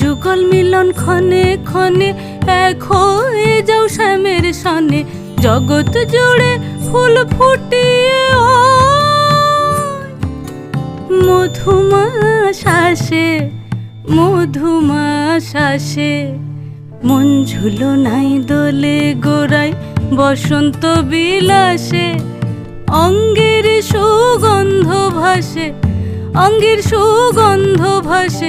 যুগল মিলন ক্ষণে ক্ষণে এক হয়ে যাও শ্যামের সনে। জগৎ জুড়ে ফুল ফুটিয়ে ও মধুমা শ্বাসে, মধুমা মন ঝুলো নাই দোলে গোড়াই বসন্ত বিলাসে। অঙ্গের সুগন্ধ ভাসে, অঙ্গের সুগন্ধ ভাসে।